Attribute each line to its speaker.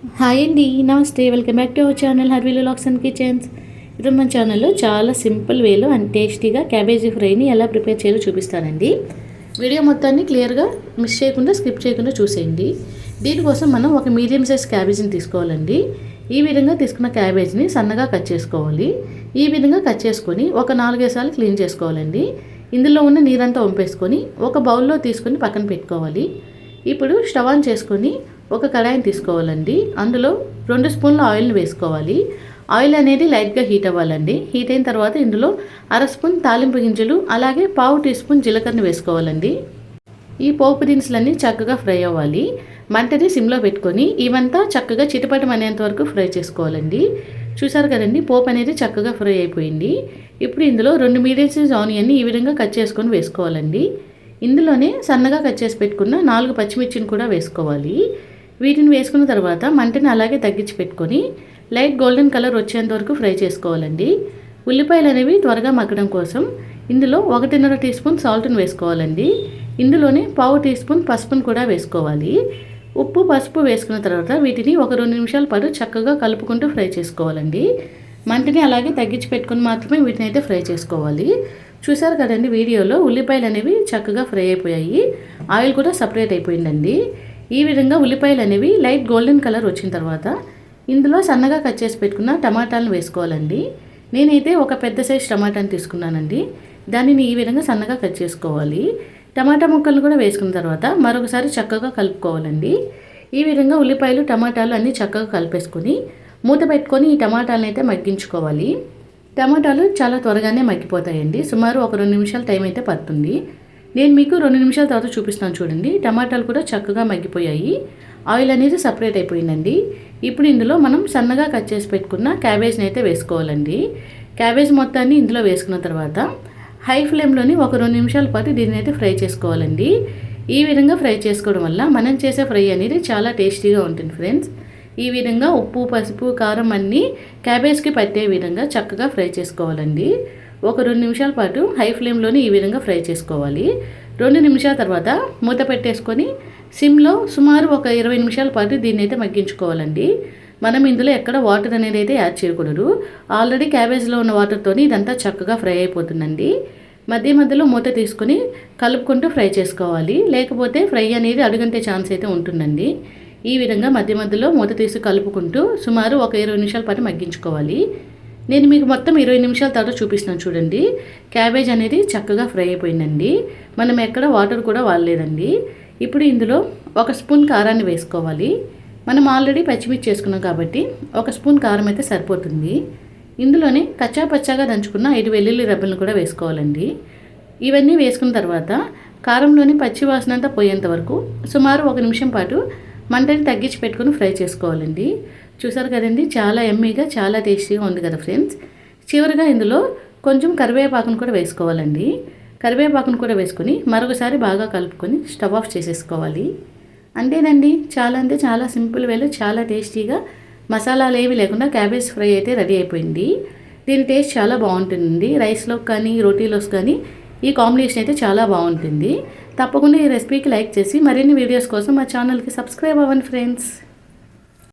Speaker 1: Hi అండి నమస్తే. Welcome back to our channel హర్వీలు లాక్స్ అండ్ కిచెన్స్. ఇది మన ఛానల్లో చాలా సింపుల్ వేలో అండ్ టేస్టీగా క్యాబేజీ ఫ్రైని ఎలా ప్రిపేర్ చేయాలో చూపిస్తానండి. వీడియో మొత్తాన్ని క్లియర్గా మిస్ చేయకుండా స్కిప్ చేయకుండా చూసేయండి. దీనికోసం మనం ఒక మీడియం సైజ్ క్యాబేజీని తీసుకోవాలండి. ఈ విధంగా తీసుకున్న క్యాబేజ్ని సన్నగా కట్ చేసుకోవాలి. ఈ విధంగా కట్ చేసుకొని ఒక నాలుగైదు సార్లు క్లీన్ చేసుకోవాలండి. ఇందులో ఉన్న నీరంతా వంపేసుకొని ఒక బౌల్లో తీసుకొని పక్కన పెట్టుకోవాలి. ఇప్పుడు స్టవ్ ఆన్ చేసుకొని ఒక కడాయిని తీసుకోవాలండి. అందులో రెండు స్పూన్ల ఆయిల్ని వేసుకోవాలి. ఆయిల్ అనేది లైట్గా హీట్ అవ్వాలండి. హీట్ అయిన తర్వాత ఇందులో అర స్పూన్ తాలింపు గింజలు అలాగే పావు టీ స్పూన్ జీలకర్రని వేసుకోవాలండి. ఈ పోపు దినుసులన్నీ చక్కగా ఫ్రై అవ్వాలి. మంటని సిమ్లో పెట్టుకొని ఇవంతా చక్కగా చిటపటం అనేంత వరకు ఫ్రై చేసుకోవాలండి. చూసారు కదండి పోపు అనేది చక్కగా ఫ్రై అయిపోయింది. ఇప్పుడు ఇందులో రెండు మీడియం సైజ్ ఆనియన్ని ఈ విధంగా కట్ చేసుకొని వేసుకోవాలండి. ఇందులోనే సన్నగా కట్ చేసి పెట్టుకున్న నాలుగు పచ్చిమిర్చిని కూడా వేసుకోవాలి. వీటిని వేసుకున్న తర్వాత మంటని అలాగే తగ్గించి పెట్టుకొని లైట్ గోల్డెన్ కలర్ వచ్చేంత వరకు ఫ్రై చేసుకోవాలండి. ఉల్లిపాయలు అనేవి త్వరగా మగ్గడం కోసం ఇందులో ఒకటిన్నర టీ స్పూన్ సాల్ట్ని వేసుకోవాలండి. ఇందులోనే పావు టీ స్పూన్ పసుపును కూడా వేసుకోవాలి. ఉప్పు పసుపు వేసుకున్న తర్వాత వీటిని ఒక రెండు నిమిషాల పాటు చక్కగా కలుపుకుంటూ ఫ్రై చేసుకోవాలండి. మంటని అలాగే తగ్గించి పెట్టుకుని మాత్రమే వీటిని అయితే ఫ్రై చేసుకోవాలి. చూసారు కదండి వీడియోలో ఉల్లిపాయలు అనేవి చక్కగా ఫ్రై అయిపోయాయి. ఆయిల్ కూడా సపరేట్ అయిపోయిందండి. ఈ విధంగా ఉల్లిపాయలు అనేవి లైట్ గోల్డెన్ కలర్ వచ్చిన తర్వాత ఇందులో సన్నగా కట్ చేసి పెట్టుకున్న టమాటాలను వేసుకోవాలండి. నేనైతే ఒక పెద్ద సైజ్ టమాటాని తీసుకున్నానండి. దానిని ఈ విధంగా సన్నగా కట్ చేసుకోవాలి. టమాటా ముక్కలను కూడా వేసుకున్న తర్వాత మరొకసారి చక్కగా కలుపుకోవాలండి. ఈ విధంగా ఉల్లిపాయలు టమాటాలు అన్నీ చక్కగా కలిపేసుకొని మూత పెట్టుకొని ఈ టమాటాలను అయితే మగ్గించుకోవాలి. టమాటాలు చాలా త్వరగానే మగ్గిపోతాయండి. సుమారు ఒక రెండు నిమిషాలు టైం అయితే పడుతుంది. నేను మీకు రెండు నిమిషాల తర్వాత చూపిస్తాను చూడండి. టమాటాలు కూడా చక్కగా మగ్గిపోయాయి. ఆయిల్ అనేది సపరేట్ అయిపోయిందండి. ఇప్పుడు ఇందులో మనం సన్నగా కట్ చేసి పెట్టుకున్న క్యాబేజ్ని అయితే వేసుకోవాలండి. క్యాబేజ్ మొత్తాన్ని ఇందులో వేసుకున్న తర్వాత హై ఫ్లేమ్లోని ఒక రెండు నిమిషాల పాటు దీన్ని అయితే ఫ్రై చేసుకోవాలండి. ఈ విధంగా ఫ్రై చేసుకోవడం వల్ల మనం చేసే ఫ్రై అనేది చాలా టేస్టీగా ఉంటుంది ఫ్రెండ్స్. ఈ విధంగా ఉప్పు పసుపు కారం అన్నీ క్యాబేజ్కి పట్టే విధంగా చక్కగా ఫ్రై చేసుకోవాలండి. ఒక రెండు నిమిషాల పాటు హై ఫ్లేమ్లోనే ఈ విధంగా ఫ్రై చేసుకోవాలి. రెండు నిమిషాల తర్వాత మూత పెట్టేసుకొని సిమ్లో సుమారు ఒక ఇరవై నిమిషాల పాటు దీన్ని అయితే మగ్గించుకోవాలండి. మనం ఇందులో ఎక్కడ వాటర్ అనేది అయితే యాడ్ చేయకూడదు. ఆల్రెడీ క్యాబేజ్లో ఉన్న వాటర్తోని ఇదంతా చక్కగా ఫ్రై అయిపోతుందండి. మధ్య మధ్యలో మూత తీసుకొని కలుపుకుంటూ ఫ్రై చేసుకోవాలి. లేకపోతే ఫ్రై అనేది అడుగంటే ఛాన్స్ అయితే ఉంటుందండి. ఈ విధంగా మధ్య మధ్యలో మూత తీసి కలుపుకుంటూ సుమారు ఒక ఇరవై నిమిషాల పాటు మగ్గించుకోవాలి. నేను మీకు మొత్తం ఇరవై నిమిషాల తర్వాత చూపిస్తున్నాను చూడండి. క్యాబేజ్ అనేది చక్కగా ఫ్రై అయిపోయిందండి. మనం ఎక్కడ వాటర్ కూడా వాడలేదండి. ఇప్పుడు ఇందులో ఒక స్పూన్ కారాన్ని వేసుకోవాలి. మనం ఆల్రెడీ పచ్చిమిర్చి చేసుకున్నాం కాబట్టి ఒక స్పూన్ కారం అయితే సరిపోతుంది. ఇందులోనే కచ్చా పచ్చాగా దంచుకున్న ఐదు వెల్లుల్లి రబ్బలను కూడా వేసుకోవాలండి. ఇవన్నీ వేసుకున్న తర్వాత కారంలోని పచ్చి వాసన అంతా పోయేంత వరకు సుమారు ఒక నిమిషం పాటు మంటని తగ్గించి పెట్టుకుని ఫ్రై చేసుకోవాలండి. చూసారు కదండి చాలా ఎమ్మీగా చాలా టేస్టీగా ఉంది కదా ఫ్రెండ్స్. చివరిగా ఇందులో కొంచెం కరివేపాకును కూడా వేసుకోవాలండి. కరివేపాకును కూడా వేసుకొని మరొకసారి బాగా కలుపుకొని స్టవ్ ఆఫ్ చేసేసుకోవాలి. అంతేనండి చాలా అంటే చాలా సింపుల్ వేలో చాలా టేస్టీగా మసాలాలు ఏవి లేకుండా క్యాబేజ్ ఫ్రై అయితే రెడీ అయిపోయింది. దీని టేస్ట్ చాలా బాగుంటుందండి. రైస్లో కానీ రోటీలోస్ కానీ ఈ కాంబినేషన్ అయితే చాలా బాగుంటుంది. తప్పకుండా ఈ రెసిపీకి లైక్ చేసి మరిన్ని వీడియోస్ కోసం మా ఛానల్కి సబ్స్క్రైబ్ అవ్వండి ఫ్రెండ్స్.